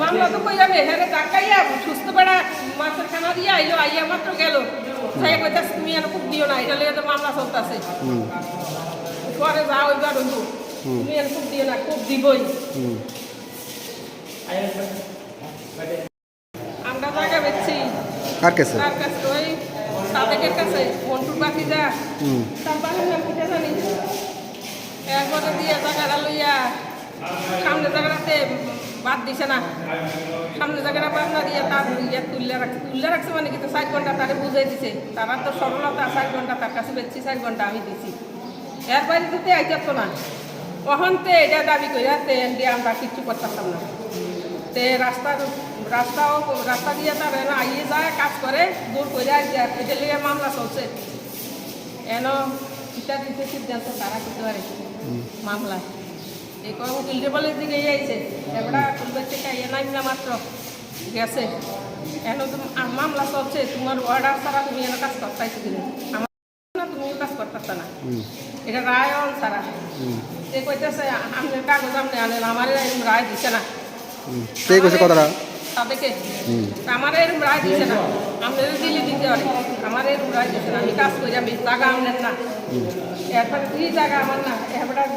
মামলা তো কই যাবে? হ্যাঁ টাকাইয়া সুস্থ বেড়া মাছের খানা দিয়ে আইলো আইয়া মাত্র গেল। তাই কইতাছে তুমি আর খুব দিও না এটা তো মামলা চলতেছে। পরে যাও এবার হইব তুমি আর খুব দিও না খুব দিবই। আমরা জায়গা বেচছি। কার কাছে? তার কাছে ওই সাদেকের কাছে মন্টুর বাকি যা তার জানি? এরপরে দিয়ে জায়গাটা লইয়া সামনে জায়গাটাতে বাদ দিছে না। সামনে জায়গাটা বাদ না দিয়ে তার ইয়ে তুললে মানে কিন্তু চার ঘণ্টা তারে বুঝাই দিছে। তারা তো সরলতা চার ঘণ্টা কাছে বেচছি চার ঘণ্টা আমি দিছি। এর বাইরে দিতে আইতাতো না। অহন্তে এটা দাবি করে তে দিয়ে আমরা কিচ্ছু করতাম না। তে রাস্তা, রাস্তাও রাস্তা দিয়ে তার এনে আইয়ে যায়, কাজ করে, দূর করে এটা মামলা চলছে। এন দিতে সিদ্ধান্ত তারা করতে পারে। মামলা। এই কম উকিল টেবলের দিকে আইছে এবার কুলবের থেকে আইয়ে নাই না মাত্র গেছে। এন তো আ- মামলা চলছে তোমার অর্ডার ছাড়া তুমি এনে কাজ করতেছো কিনা? আমার না তুমিও কাজ করতেছ না। এটা রায় অন ছাড়া। সে কইতেছে আমি কাগজ আপনি আনেন আমার রায় দিছে না। কে কইছে কথাটা? তাদেরকে আমার এরকম রায় দিছে না। আপনাদের দিলে দিতে পারে আমার এরকম রায় দিছে না। আমি কাজ করি আমি জায়গা আমলেন না। এরপরে দুই জায়গা আমার না? হেবড়ার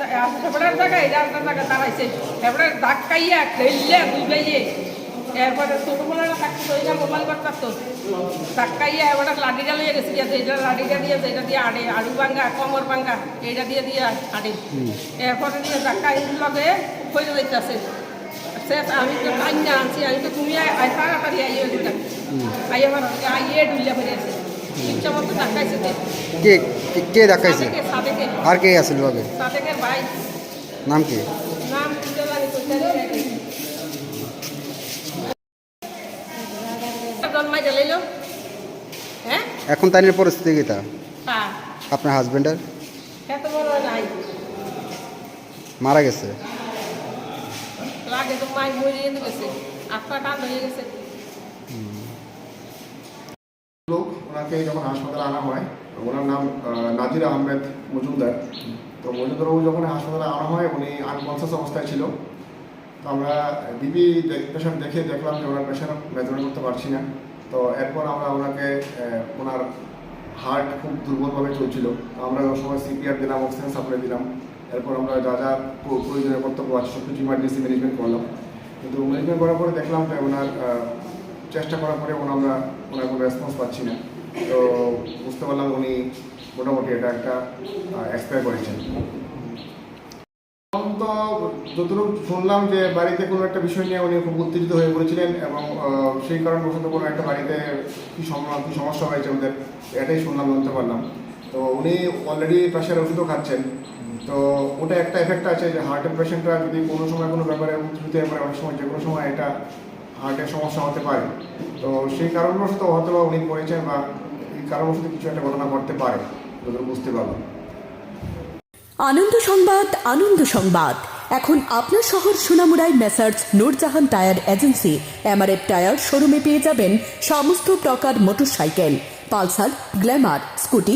হেবড়ার জায়গা এই জায়গাটার জায়গা দাঁড়াইছে। হেবড়ার দাগ কাইয়া খেললে বাইয়ে এরপরে ছোটবেলার থাকতে এটা মোবাইল করতে তো দাগ কাইয়া এবার লাডিটা লিয়ে গেছে গিয়েছে এটা লাডিটা দিয়েছে এটা দিয়ে আড়ে আড়ু ভাঙ্গা কমর ভাঙ্গা এটা দিয়ে দিয়ে আড়ে। এরপরে দিয়ে ধাক্কা লগে হয়ে যাইতেছে। শেষ আমি তো টাইম না আনছি আমি তো তুমি আই তাড়াতাড়ি আইয়ে দিতাম আইয়ে আমার আইয়ে ডুইলা ফেলে আছে ইচ্ছা মতো ধাক্কাইছে তে কে কে- কে দেখাইছে সাদেকে সাদেকে আর কে আছিল লগে সাদেকের ভাই নাম কি নাম দিতে জানি তো জানি জন্মাই জ্বালাইল হ্যাঁ এখন তাইনের পরিস্থিতি কিতা হ্যাঁ আপনার হাজবেন্ডের এত বড় নাই মারা গেছে। ওনাকে যখন হাসপাতালে আনা হয়, ওনার নাম নাজির আহমেদ মজুমদার। তো মজুমদারবাবু যখন হাসপাতালে আনা হয়, উনি আনকনসিয়াস অবস্থায় ছিল। তো আমরা বিবি পেশেন্ট দেখে দেখলাম যে ওনার পেশেন্ট মেজারমেন্ট করতে পারছি না। তো এরপর আমরা ওনাকে ওনার হার্ট খুব দুর্বলভাবে চলছিল। আমরা ওই সময় সিপিআর দিলাম, অক্সিজেন সাপ্লাই দিলাম। এরপর আমরা যা যা প্র- প্রয়োজনীয় কর্তব্য আছে সব কিছু ইমার্জেন্সি ম্যানেজমেন্ট করলাম। কিন্তু ম্যানেজমেন্ট করার পরে দেখলাম যে ওনার চেষ্টা করার পরে ওনার আমরা, ওনার কোনো রেসপন্স পাচ্ছি না। তো বুঝতে পারলাম উনি মোটামুটি এটা একটা এক্সপায়ার করেছেন। তো যতটুকু শুনলাম যে বাড়িতে কোনো একটা বিষয় নিয়ে উনি খুব উত্তেজিত হয়ে পড়েছিলেন এবং সেই কারণবশত কোনো একটা বাড়িতে কী কী সমস্যা হয়েছে ওদের, এটাই শুনলাম, জানতে পারলাম। তো উনি অলরেডি প্রেশার ওষুধও খাচ্ছেন। তো ওটা একটা এফেক্ট আছে যে হার্টের পেশেন্টরা যদি কোনো সময় কোনো ব্যাপারে হয়ে পড়ে, অনেক সময় যে কোনো সময় এটা হার্টের সমস্যা হতে পারে। তো সেই কারণবশত হয়তো বা উনি করেছেন বা এই কারণবশত কিছু একটা ঘটনা ঘটতে পারে, যতটুকু বুঝতে পারব আনন্দ সংবাদ আনন্দ সংবাদ। এখন আপনার শহর সোনামুড়ায় messrs Nurjahan tyre agency. MRF tyre শোরুমে পেয়ে যাবেন সমস্ত প্রকার মোটরসাইকেল। Pulsar, Glamour, scooty